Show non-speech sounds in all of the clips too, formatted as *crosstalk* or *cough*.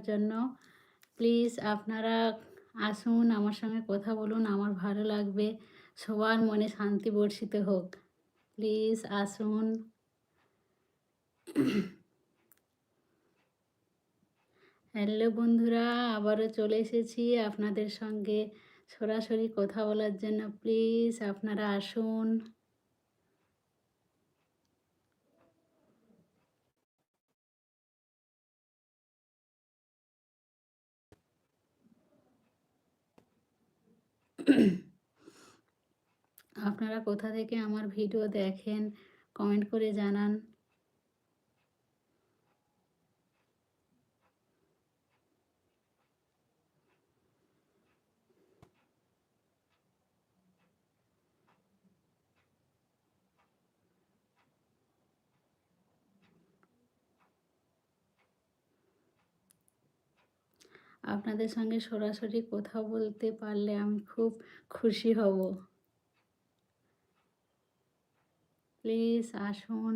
জন্য। প্লিজ আপনারা আসুন, আমার সঙ্গে কথা বলুন, আমার ভালো লাগবে। সবার মনে শান্তি বর্ষিত হোক। প্লিজ আসুন। হ্যালো বন্ধুরা, আবারও চলে এসেছি আপনাদের সঙ্গে সরাসরি কথা বলার জন্য। প্লিজ আপনারা আসুন। আপনারা কোথা থেকে আমার ভিডিও দেখেন কমেন্ট করে জানান। আপনাদের সঙ্গে সরাসরি কথা বলতে পারলে আমি খুব খুশি হব। প্লিজ আসুন।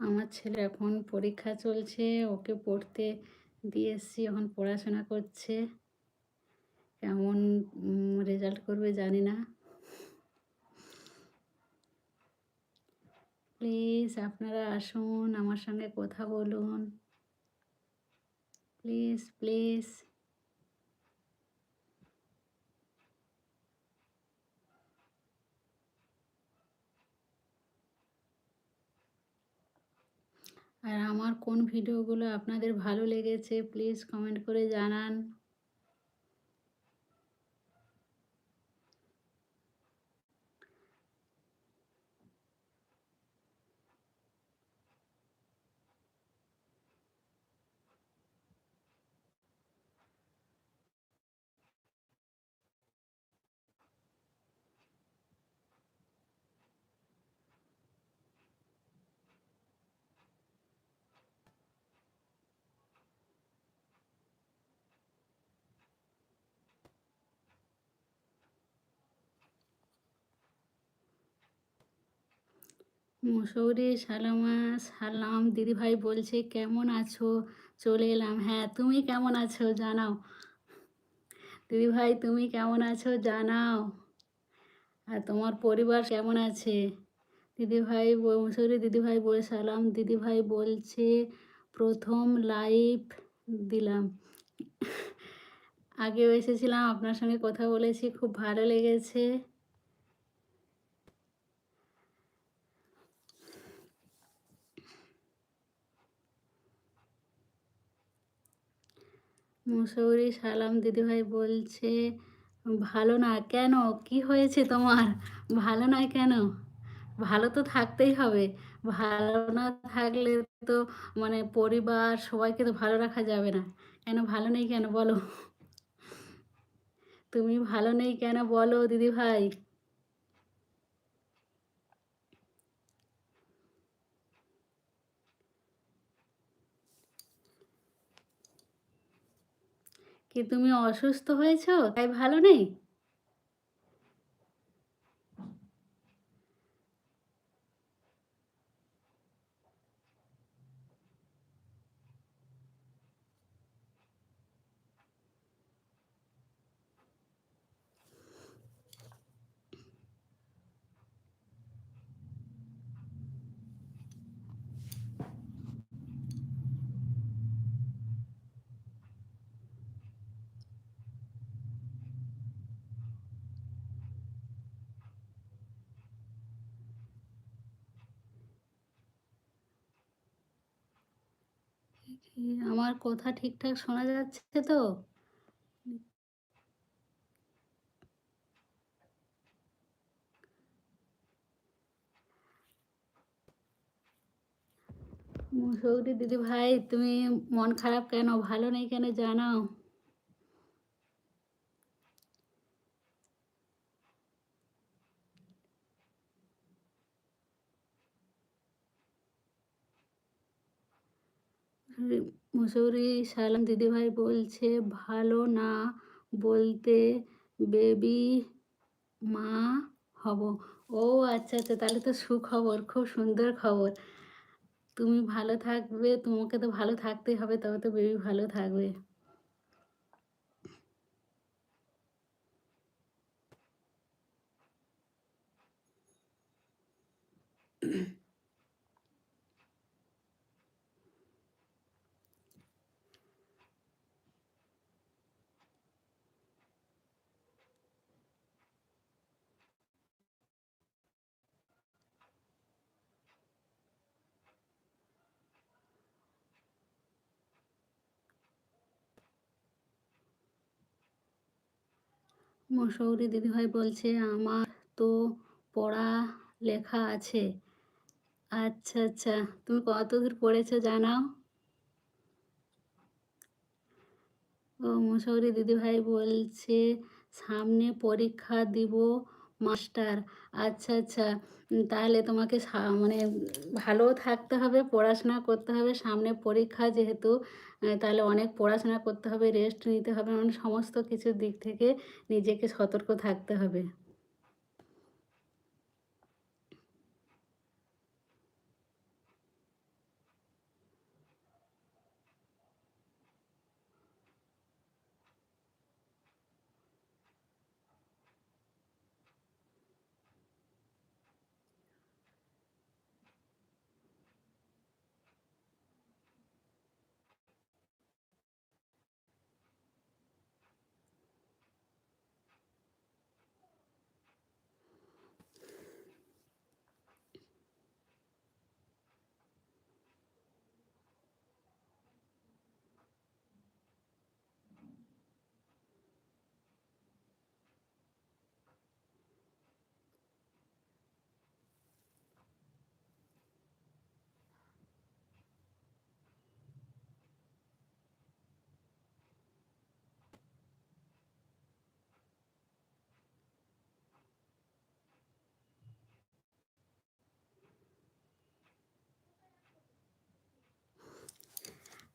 আমার ছেলে এখন পরীক্ষা চলছে, ওকে পড়তে দিয়ে এসছি, এখন পড়াশোনা করছে। কেমন রেজাল্ট করবে জানি না। প্লিজ আপনারা আসুন, আমার সঙ্গে কথা বলুন। প্লিজ প্লিজ আর আমার কোন ভিডিওগুলো আপনাদের ভালো লেগেছে প্লিজ কমেন্ট করে জানান। মুসৌরি সালামা সালাম দিদিভাই বলছে, কেমন আছো? চলে এলাম। হ্যাঁ তুমি কেমন আছো জানাও। দিদিভাই, তুমি কেমন আছো জানাও। আর তোমার পরিবার কেমন আছে? দিদিভাই মুসৌরি দিদিভাই বলে, সালাম। দিদিভাই বলছে, প্রথম লাইভ দিলাম। আগেও এসেছিলাম, আপনার সঙ্গে কথা বলেছি, খুব ভালো লেগেছে। মুসৌরি সালাম দিদিভাই বলছে, ভালো না কেন? কি হয়েছে তোমার? ভালো নয় কেন? ভালো তো থাকতেই হবে। ভালো না থাকলে তো মানে পরিবার সবাইকে তো ভালো রাখা যাবে না। কেন ভালো নেই কেন বলো? তুমি ভালো নেই কেন বলো দিদিভাই? কি তুমি অসুস্থ হয়েছো? তাই ভালো নেই? আমার কথা ঠিকঠাক শোনা যাচ্ছে তো? সৌদি দিদি ভাই তুমি মন খারাপ কেন? ভালো নেই কেন জানাও? মুসৌরি সালাম দিদিভাই বলছে, ভালো না বলতে বেবি মা হব। ও আচ্ছা আচ্ছা তাহলে তো সুখবর, খুব সুন্দর খবর। তুমি ভালো থাকবে, তোমাকে তো ভালো থাকতেই হবে, তবে তো বেবি ভালো থাকবে। মশৌরি দিদিভাই বলছে, আমার তো পড়া লেখা আছে। আচ্ছা আচ্ছা তুমি কত দূর পড়েছো জানাও। ও মশৌরি দিদিভাই বলছে, সামনে পরীক্ষা দিব মাস্টার আচ্ছা আচ্ছা। তাহলে তোমাকে মানে ভালো থাকতে হবে, পড়াশোনা করতে হবে, সামনে পরীক্ষা যেহেতু তাহলে অনেক পড়াশোনা করতে হবে রেস্ট নিতে হবে মানে সমস্ত কিছুর দিক থেকে নিজেকে সতর্ক থাকতে হবে।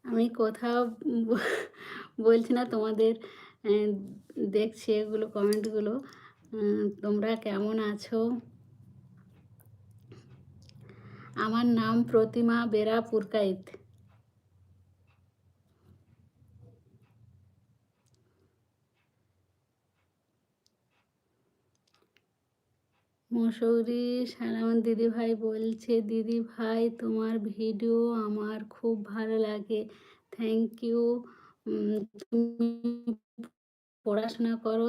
আমি কোথাও *laughs* বলছি না তোমাদের দেখছি এগুলো, কমেন্টগুলো। তোমরা কেমন আছো? আমার নাম প্রতিমা বেরা পুরকাইত মসৌরি সালামন দিদিভাই বলছে দিদি ভাই তোমার ভিডিও আমার খুব ভালো লাগে। থ্যাংক ইউ তুমি পড়াশোনা করো।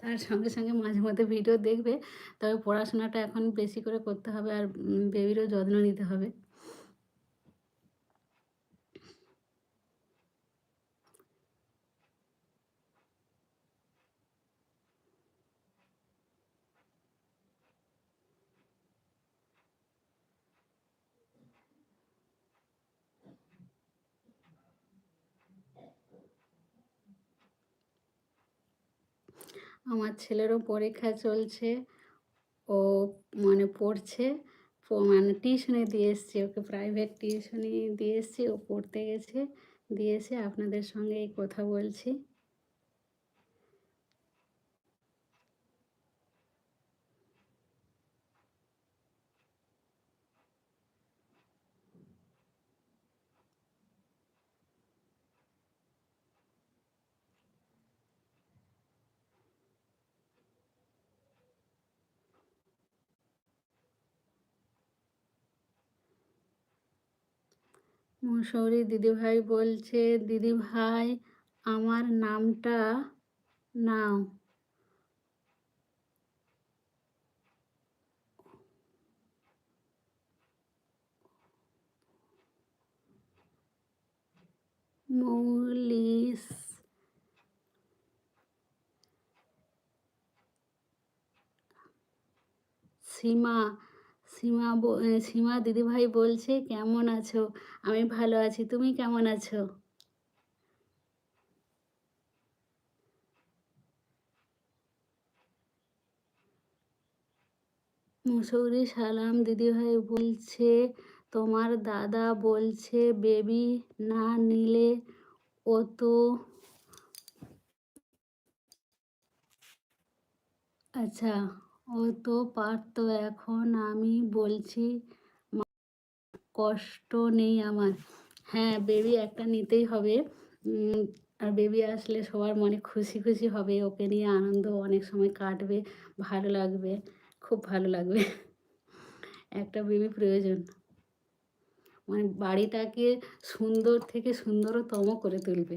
তার সঙ্গে সঙ্গে মাঝে মধ্যে ভিডিও দেখবে। তবে পড়াশোনাটা এখন বেশি করে করতে হবে আর বেবিরও যত্ন নিতে হবে। আমার ছেলেরও পরীক্ষা চলছে। ও মানে পড়ছে। মানে টিউশনে দিয়ে এসছি, ওকে প্রাইভেট টিউশনে দিয়ে এসছি, ও পড়তে গেছে দিয়েছে আপনাদের সঙ্গে এই কথা বলছি। মশৌরি দিদিভাই বলছে দিদিভাই আমার নামটা নাও। মৌলিস সীমা সীমা সীমা দিদিভাই বলছে, কেমন আছো? আমি ভালো আছি। তুমি কেমন আছো? মুসৌরি সালাম দিদিভাই বলছে, তোমার দাদা বলছে, বেবি না নিলে ও তো আচ্ছা। ও তো পারতো। এখন আমি বলছি কষ্ট নেই আমার। হ্যাঁ বেবি একটা নিতেই হবে। আর বেবি আসলে সবার মনে খুশি খুশি হবে। ওকে নিয়ে আনন্দ অনেক সময় কাটবে, ভালো লাগবে, খুব ভালো লাগবে। একটা বেবি প্রয়োজন। মানে বাড়িটাকে সুন্দর থেকে সুন্দরতম করে তুলবে।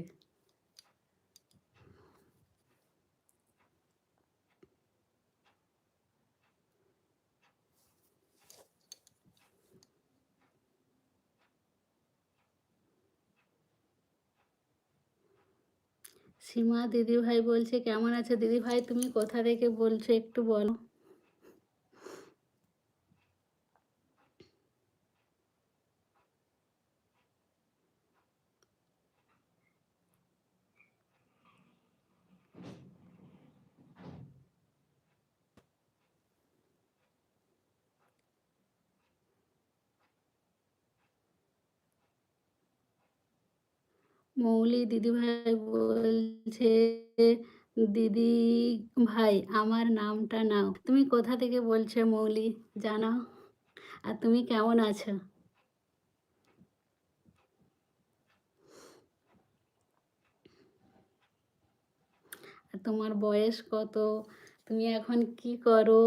সীমা দিদিভাই বলছে কেমন আছে দিদিভাই? তুমি কোথা থেকে বলছো একটু বলো। মৌলি দিদিভাই বলছে, দিদি ভাই, আমার নামটা নাও। তুমি কোথা থেকে বলছো মৌলি? জানাও আর তুমি কেমন আছো? তোমার বয়স কত? তুমি এখন কি করো?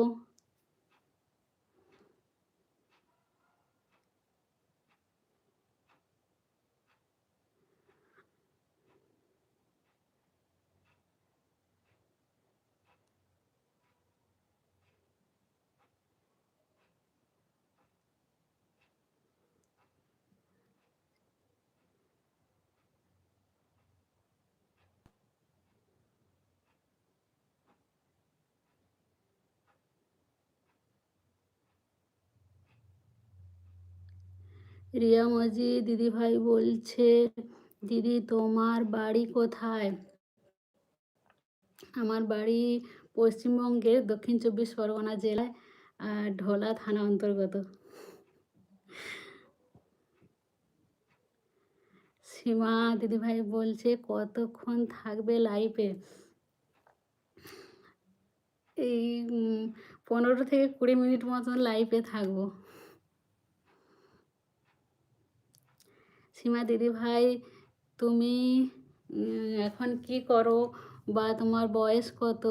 রিয়া মজি দিদিভাই বলছে, দিদি, তোমার বাড়ি কোথায়? আমার বাড়ি পশ্চিমবঙ্গের দক্ষিণ চব্বিশ পরগনা জেলায় আর ঢোলা থানা অন্তর্গত। সীমা দিদিভাই বলছে, কতক্ষণ থাকবে লাইফে? এই পনেরো থেকে কুড়ি মিনিট মতন লাইফে থাকব। সীমা দিদিভাই তুমি এখন কি করো? বা তোমার বয়স কত?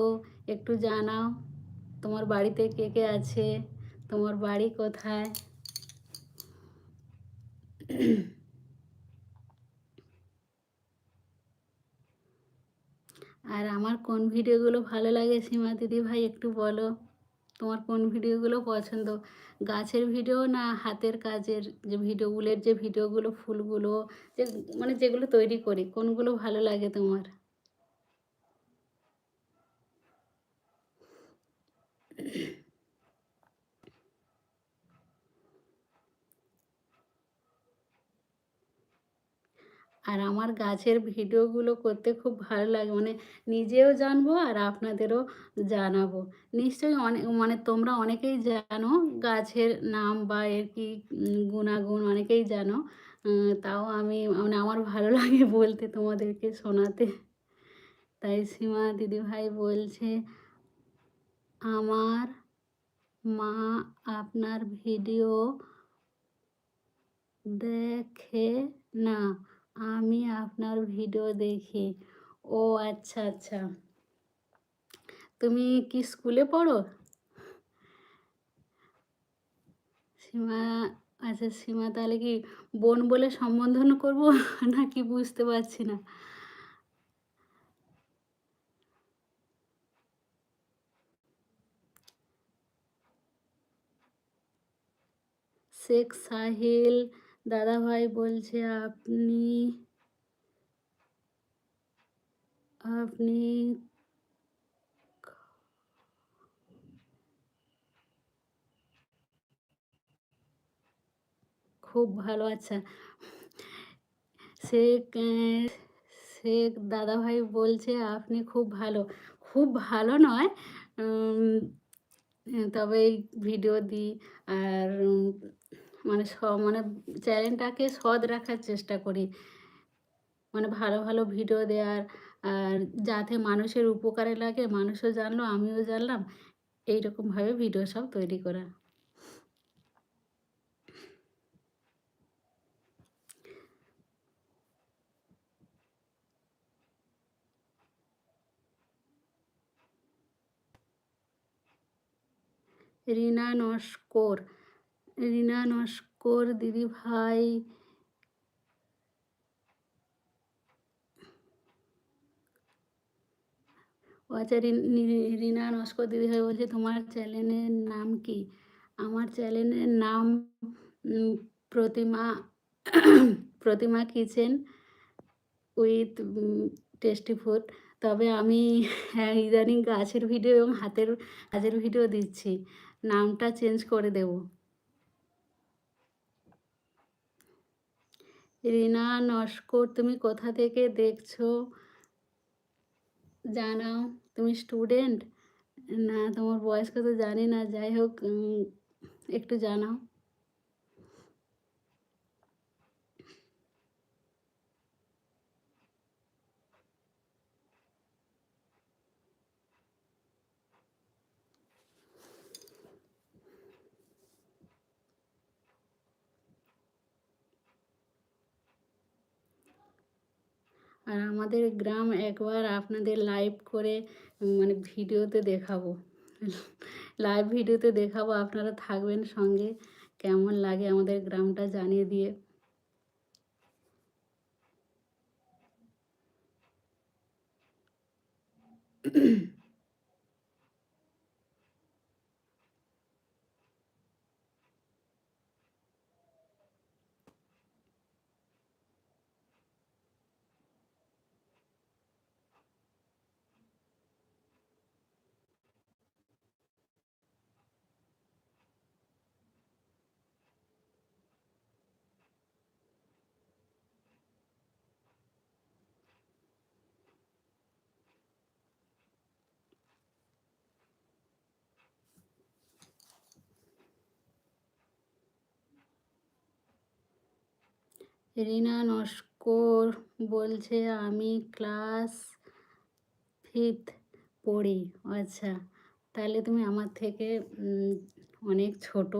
একটু জানাও, তোমার বাড়িতে কে কে আছে? তোমার বাড়ি কোথায়? আর আমার কোন ভিডিওগুলো ভালো লাগে সীমা দিদি ভাই, একটু বলো। তোমার কোন ভিডিওগুলো পছন্দ? গাছের ভিডিও না হাতের কাজের? যে ভিডিও, উলের যে ভিডিওগুলো, ফুলগুলো, যে মানে যেগুলো তৈরি করি, কোনগুলো ভালো লাগে তোমার? আর আমার গাছের ভিডিওগুলো করতে খুব ভালো লাগে। মানে নিজেও জানব আর আপনাদেরও জানাব। নিশ্চয়ই অনেক মানে তোমরা অনেকেই জানো গাছের নাম বা এর কি গুণাগুণ অনেকেই জানো। তাও আমি মানে আমার ভালো লাগে বলতে তোমাদেরকে শোনাতে। তাই সীমা দিদিভাই বলছে, আমার মা আপনার ভিডিও দেখে না। আমি আপনার ভিডিও দেখি। ও আচ্ছা আচ্ছা। তুমি কি স্কুলে পড়ো? সীমা আচ্ছা সীমা, তাহলে কি বোন বলে সম্বোধন করব? *laughs* নাকি বুঝতে পারছি না? শেখ সাহিল দাদাভাই বলছে, আপনি আপনি খুব ভালো আচ্ছা শেখ শেখ দাদাভাই বলছে, আপনি খুব ভালো। খুব ভালো নয় তবে ভিডিও দিই আর মানে স মানে চ্যানেলটাকে সৎ রাখার চেষ্টা করি। মানে ভালো ভালো ভিডিও দেওয়ার, আর যাতে মানুষের উপকারে লাগে, মানুষও জানলো, আমিও জানলাম, এইরকমভাবে ভিডিও সব তৈরি করা। রিনা নস্কর রিনা নস্কর দিদি ভাই ও আচ্ছা রিন- নস্কর দিদি ভাই বলছে তোমার চ্যানেলের নাম কি? আমার চ্যানেলের নাম Pratima Pratima kitchen with tasty food. তবে আমি হ্যাঁ, ইদানিং গাছের ভিডিও এবং হাতের কাজের ভিডিও দিচ্ছি। নামটা চেঞ্জ করে দেব। রিনা, নস্কর, তুমি কোথা থেকে দেখছ? জানাও। তুমি স্টুডেন্ট? না, তোমার বয়স কত জানি না। যাই হোক একটু জানাও। আর আমাদের গ্রাম একবার আপনাদের লাইভ করে মানে ভিডিওতে দেখাবো। লাইভ ভিডিওতে দেখাবো, আপনারা থাকবেন সঙ্গে। কেমন লাগে আমাদের গ্রামটা জানিয়ে দিয়ে। রিনা নস্কর বলছে, আমি ক্লাস ফিফথ পড়ি। আচ্ছা তাহলে তুমি আমার থেকে অনেক ছোট।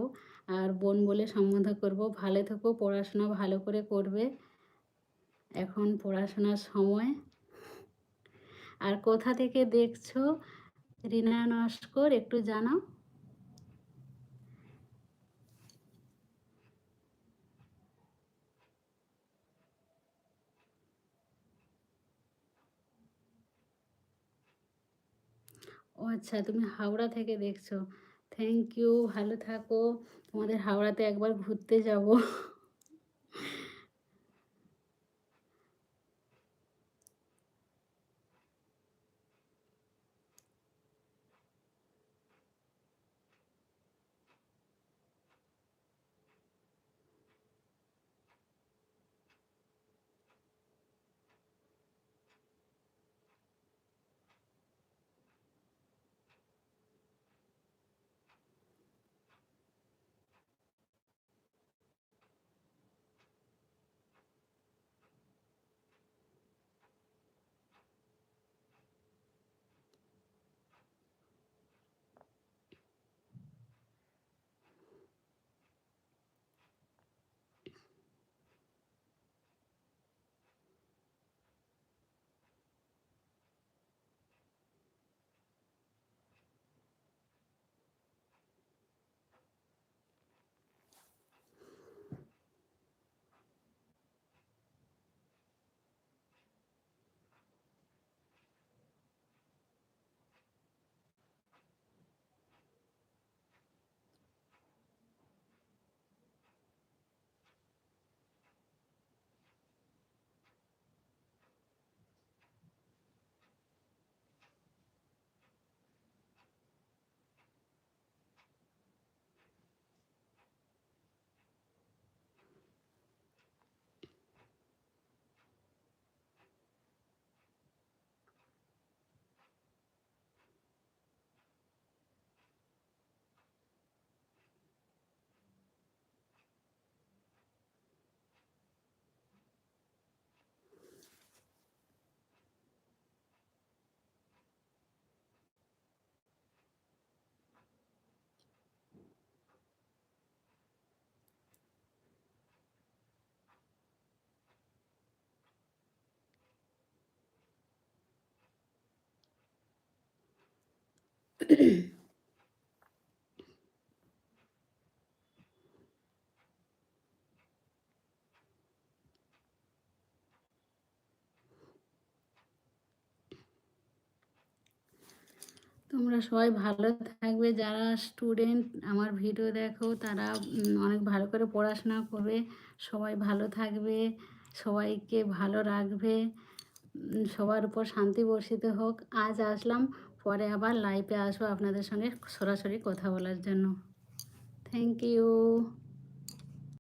আর বোন বলে সম্বোধন করব। ভালো থেকো, পড়াশোনা ভালো করে করবে। এখন পড়াশোনার সময়। আর কোথা থেকে দেখছ? রিনা নস্কর, একটু জানাও। ও আচ্ছা তুমি হাওড়া থেকে দেখছ। থ্যাংক ইউ ভালো থাকো। তোমাদের হাওড়াতে একবার ঘুরতে যাব। তোমরা সবাই ভালো থাকবে। যারা স্টুডেন্ট আমার ভিডিও দেখো, তারা অনেক ভালো করে পড়াশোনা করবে। সবাই ভালো থাকবে, সবাইকে ভালো রাখবে সবার উপর শান্তি বর্ষিত হোক। আজ আসলাম। পরে আবার লাইভে আসব আপনাদের সঙ্গে সরাসরি কথা বলার জন্য। Thank you